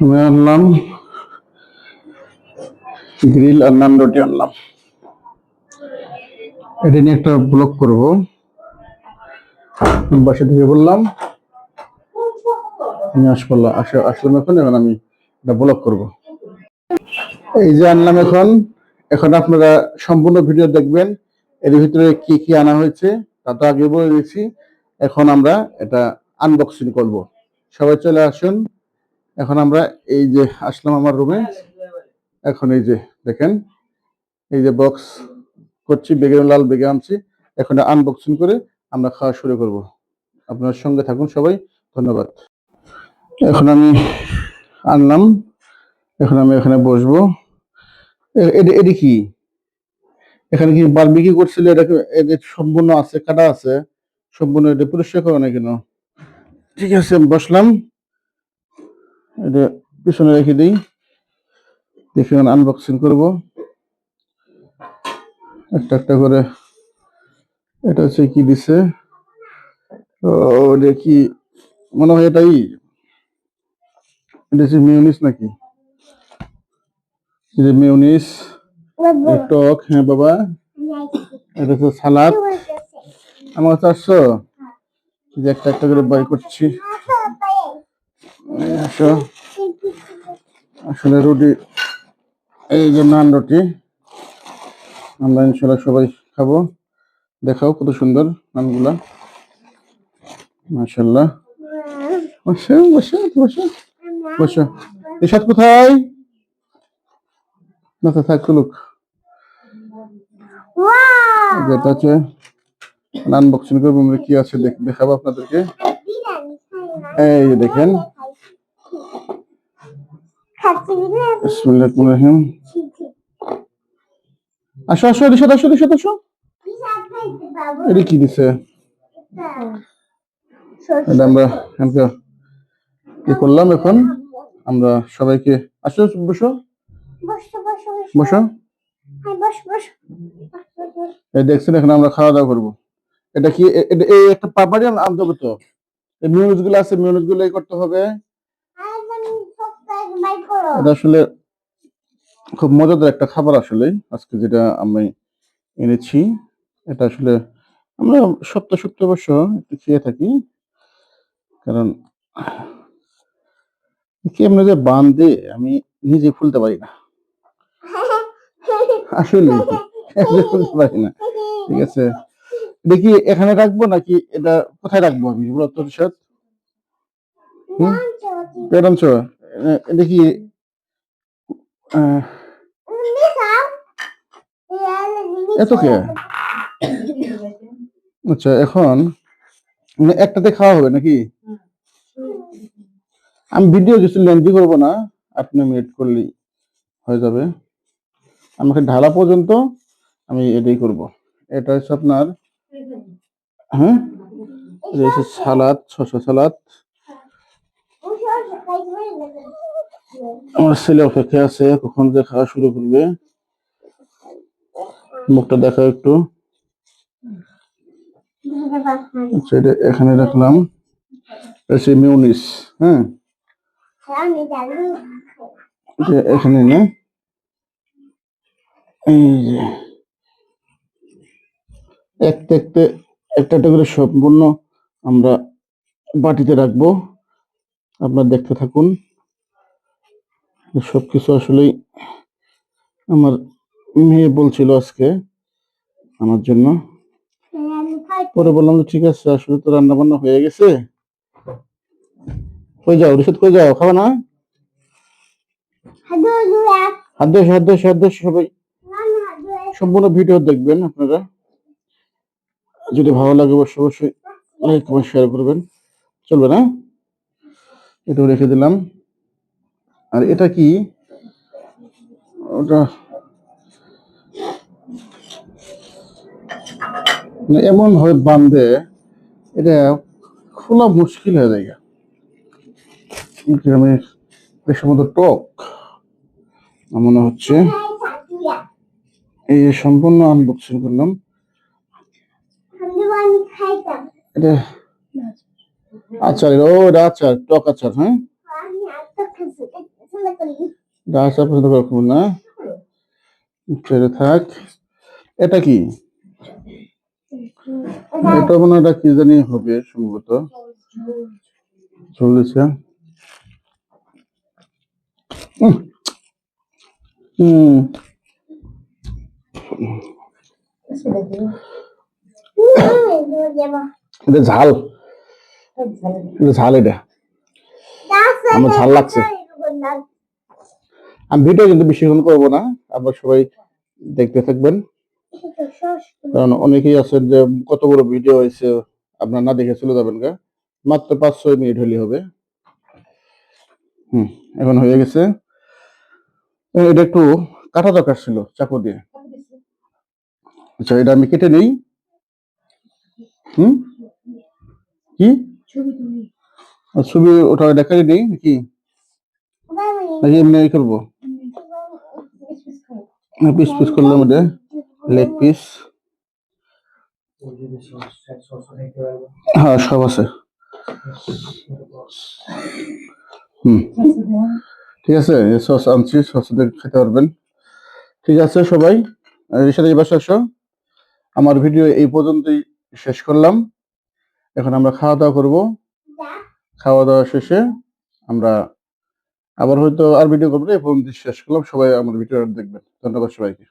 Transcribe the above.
আমি আনলাম। গ্রিল আর নান রুটি আনলাম। এটা নিয়ে একটা ব্লগ করব। বাসা থেকে বললাম, আমি আসলাম এখন এখন আমি এটা ব্লগ করব। এই যে আনলাম এখন। এখন আপনারা সম্পূর্ণ ভিডিও দেখবেন। এর ভিতরে কি কি আনা হয়েছে, তা তো আগে বলে দিয়েছি। এখন আমরা এটা আনবক্সিং করব। সবাই চলে আসুন। এখন আমরা এই যে আসলাম আমার রুমে। এখন এই যে দেখেন, এই যে বক্স করছি বেগে লাল বেগে আনছি। এখন আনবক্সিং করে আমরা খাওয়া শুরু করব। আপনার সঙ্গে থাকুন সবাই, ধন্যবাদ। এখন আমি আনলাম, এখন আমি এখানে বসবো। এটা কি? এখানে কি বারবিকি করছিল? এটা কি- এটা সম্পূর্ণ আছে, কাটা আছে? সম্পূর্ণ এটা পরিষ্কার করে না কেন? ঠিক আছে, বসলাম। এটা পিছনে রেখে দিই। দেখি আনবক্সিং করব। একটা একটা করে এটা হচ্ছে কি দিছে? ও কি মনে হয় এটাই। এটা হচ্ছে মিউনিস নাকি? যে মিউনিস টক হ্যাঁ বাবা। এটা হচ্ছে সালাদ। আমার চারশো। যে একটা একটা করে বাই করছি। এই আসো। আসলে রুটি এই যে নান রুটি আমরা ইনশাল্লাহ সবাই খাব। দেখাও কত সুন্দর নানগুলা। মাশাল্লাহ বসো বসো বসো বসো। এসাদ কোথায়? না তো থাক লুক যেটা হচ্ছে নান বক্সিং করব কি আছে দেখ- দেখাবো আপনাদেরকে। এই দেখেন। রহিম। আসো আসো রিসাদ আসো রিসাদ আসো। এটা কি দিছে? আমরা কি করলাম এখন? আমরা সবাইকে আসো, বসো। বসো। এই দেখছেন, এখন আমরা খাওয়া দাওয়া করব। এটা কি এই একটা পাপাড়ি আনতে হবে তো? এই মিউনিসগুলো আছে মিউনিসগুলো করতে হবে। এটা আসলে খুব মজাদার একটা খাবার আসলে আজকে যেটা আমি এনেছি এটা আসলে আমরা সপ্তাহ সপ্তাহ অবশ্য একটু খেয়ে থাকি। কারণ কেমনে যে বান্ধে আমি নিজে খুলতে পারি না। আসলে খুলতে পারি না। ঠিক আছে? কি এখানে রাখব নাকি এটা কোথায় রাখব আমি? বলো তো রিশাদ পেরামছ এটা কি এত কে? আচ্ছা এখন মানে একটাতে খাওয়া হবে নাকি? আমি ভিডিও কিছু লেন্দি করব না আপনি মিনিট করলেই হয়ে যাবে। আমাকে ঢালা পর্যন্ত আমি এটাই করব। এটা হচ্ছে আপনার হ্যাঁ? সালাদ, শসা সালাদ। আমার ছেলে অপেক্ষা আছে, কখন যে খাওয়া শুরু করবে। মুখটা দেখা একটু। আচ্ছা এটা এখানে রাখলাম। মিউনিস হ্যাঁ? এখানে না। এই যে। একটা একটা একটা করে সম্পূর্ণ আমরা বাটিতে রাখব। আপনারা দেখতে থাকুন। সব কিছু আসলেই আমার মেয়ে বলছিল আজকে আমার জন্য। পরে বললাম যে ঠিক আছে আসলে তো রান্না বান্না হয়ে গেছে। কই যাও রিসেট কই যাও? খাবে না? হাত হাত হাত সবাই। সম্পূর্ণ ভিডিও দেখবেন আপনারা। যদি ভালো লাগে অবশ্যই অবশ্যই লাইক কমেন্ট শেয়ার করবেন। চলবে না? এটাও রেখে দিলাম। আর এটা কি? ওটা মানে এমন ভাবে বান্ধে এটা খোলা মুশকিল হয়ে যায় আমি বেশ মতো টক আমার মনে হচ্ছে। এই সম্পূর্ণ আনবক্সিং করলাম। এটা আচার ও এটা আচার টক আচার হ্যাঁ? ডাস পছন্দ করব না? ছেড়ে থাক। এটা কি? এটা মনে হয় কি জানি হবে সম্ভবত। চলেছে। হুম। ঝাল। ঝাল এটা। আমার ঝাল লাগছে। আমি ভিডিও কিন্তু বেশিক্ষণ করব না। আপনারা সবাই দেখতে থাকবেন। কারণ অনেকেই আছেন যে কত বড় ভিডিও হয়েছে, আপনারা না দেখে চলে যাবেন গা। মাত্র পাঁচ ছয় মিনিট হলে হবে। হুম, এখন হয়ে গেছে। এটা একটু কাটা দরকার ছিল, চাকু দিয়ে। আচ্ছা এটা আমি কেটে নেই। হুম? কি? ছবি ওটা দেখাই নেই নাকি? নাকি এমনি করব পিস পিস করলাম এটা। লেগ পিস হ্যাঁ সব আছে। হুম। ঠিক আছে সস আনছি সস খেতে পারবেন। ঠিক আছে সবাই এই বাসা আমার ভিডিও এই পর্যন্তই শেষ করলাম। এখন আমরা খাওয়া দাওয়া করব। খাওয়া দাওয়া শেষে আমরা আবার হয়তো আর ভিডিও করব এই পর্যন্ত শেষ করলাম। সবাই আমার ভিডিও দেখবেন। ধন্যবাদ সবাইকে।